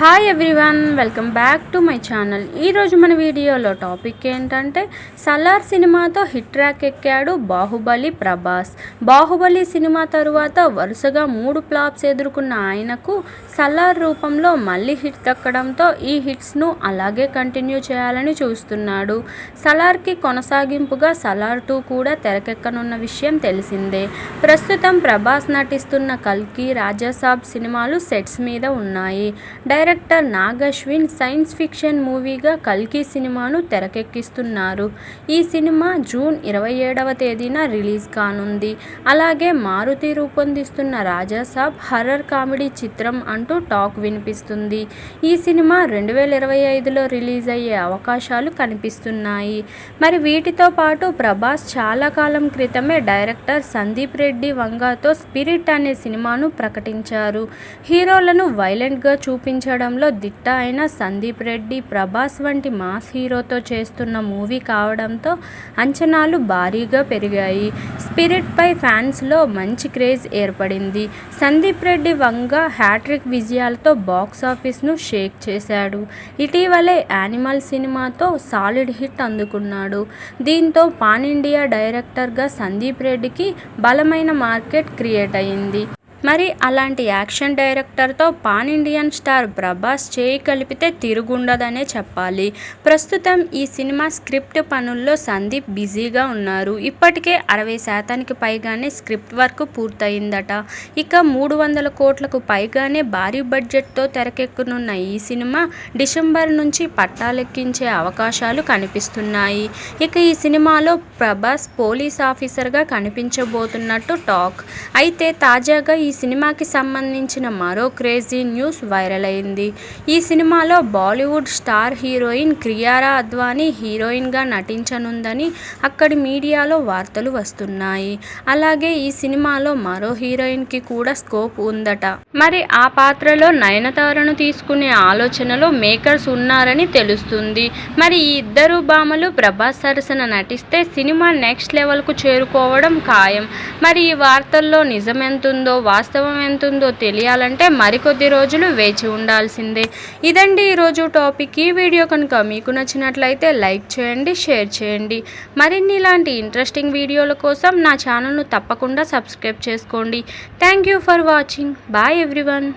Hi everyone welcome back to my channel ఈరోజు మన వీడియోలో టాపిక్ ఏంటంటే సలార్ సినిమాతో హిట్ ట్రాక్ ఎక్కాడు బాహుబలి ప్రభాస్ బాహుబలి సినిమా తరువాత వరుసగా మూడు ఫ్లాప్స్ ఎదుర్కొన్న ఆయనకు సలార్ రూపంలో మళ్ళీ హిట్ దక్కడంతో ఈ హిట్స్ను అలాగే కంటిన్యూ చేయాలని చూస్తున్నాడు. సలార్కి కొనసాగింపుగా సలార్ టూ కూడా తెరకెక్కనున్న విషయం తెలిసిందే. ప్రస్తుతం ప్రభాస్ నటిస్తున్న కల్కి రాజాసాబ్ సినిమాలు సెట్స్ మీద ఉన్నాయి. Direct director Nagashwin science fiction మూవీగా కల్కి సినిమాను తెరకెక్కిస్తున్నారు. ఈ సినిమా జూన్ ఇరవై ఏడవ తేదీన రిలీజ్ కానుంది. అలాగే మారుతి రూపొందిస్తున్న రాజాసాబ్ హర్రర్ కామెడీ చిత్రం అంటూ టాక్ వినిపిస్తుంది. ఈ సినిమా రెండు వేల ఇరవై ఐదులో రిలీజ్ అయ్యే అవకాశాలు కనిపిస్తున్నాయి. మరి వీటితో పాటు ప్రభాస్ చాలా కాలం క్రితమే డైరెక్టర్ సందీప్ రెడ్డి వంగాతో స్పిరిట్ అనే సినిమాను ప్రకటించారు. హీరోలను వైలెంట్గా చూపించ నటించడంలో దిట్ట అయిన సందీప్ రెడ్డి ప్రభాస్ వంటి మాస్ హీరోతో చేస్తున్న మూవీ కావడంతో అంచనాలు భారీగా పెరిగాయి. స్పిరిట్పై ఫ్యాన్స్లో మంచి క్రేజ్ ఏర్పడింది. సందీప్ రెడ్డి వంగ హ్యాట్రిక్ విజయాలతో బాక్సాఫీస్ను షేక్ చేశాడు. ఇటీవలే యానిమల్ సినిమాతో సాలిడ్ హిట్ అందుకున్నాడు. దీంతో పాన్ ఇండియా డైరెక్టర్గా సందీప్ రెడ్డికి బలమైన మార్కెట్ క్రియేట్ అయింది. మరి అలాంటి యాక్షన్ డైరెక్టర్తో పాన్ ఇండియన్ స్టార్ ప్రభాస్ చేయి కలిపితే తిరుగుండదనే చెప్పాలి. ప్రస్తుతం ఈ సినిమా స్క్రిప్ట్ పనుల్లో సందీప్ బిజీగా ఉన్నారు. ఇప్పటికే అరవై శాతానికి పైగానే స్క్రిప్ట్ వర్క్ పూర్తయిందట. ఇక మూడు వందల కోట్లకు పైగానే భారీ బడ్జెట్తో తెరకెక్కనున్న ఈ సినిమా డిసెంబర్ నుంచి పట్టాలెక్కించే అవకాశాలు కనిపిస్తున్నాయి. ఇక ఈ సినిమాలో ప్రభాస్ పోలీస్ ఆఫీసర్గా కనిపించబోతున్నట్టు టాక్. అయితే తాజాగా ఈ ఈ సినిమాకి సంబంధించిన మరో క్రేజీ న్యూస్ వైరల్ అయింది. ఈ సినిమాలో Bollywood star heroine Kiara Advani హీరోయిన్గా నటించనుందని అక్కడి మీడియాలో వార్తలు వస్తున్నాయి. అలాగే ఈ సినిమాలో మరో హీరోయిన్కి కూడా స్కోప్ ఉందట. మరి ఆ పాత్రలో నయనతారను తీసుకునే ఆలోచనలో మేకర్స్ ఉన్నారని తెలుస్తుంది. మరి ఈ ఇద్దరు భామలు ప్రభాస్ సరసన నటిస్తే సినిమా నెక్స్ట్ లెవెల్కు చేరుకోవడం ఖాయం. మరి ఈ వార్తల్లో నిజం ఎంతుందో వాస్తవం ఎంతుందో తెలియాలంటే మరికొద్ది రోజులు వేచి ఉండాల్సిందే. ఇదండి ఈరోజు టాపిక్. ఈ వీడియో కనుక మీకు నచ్చినట్లయితే లైక్ చేయండి షేర్ చేయండి. మరిన్ని ఇలాంటి ఇంట్రెస్టింగ్ వీడియోల కోసం నా ఛానల్ను తప్పకుండా సబ్స్క్రైబ్ చేసుకోండి. Thank you for watching. Bye everyone.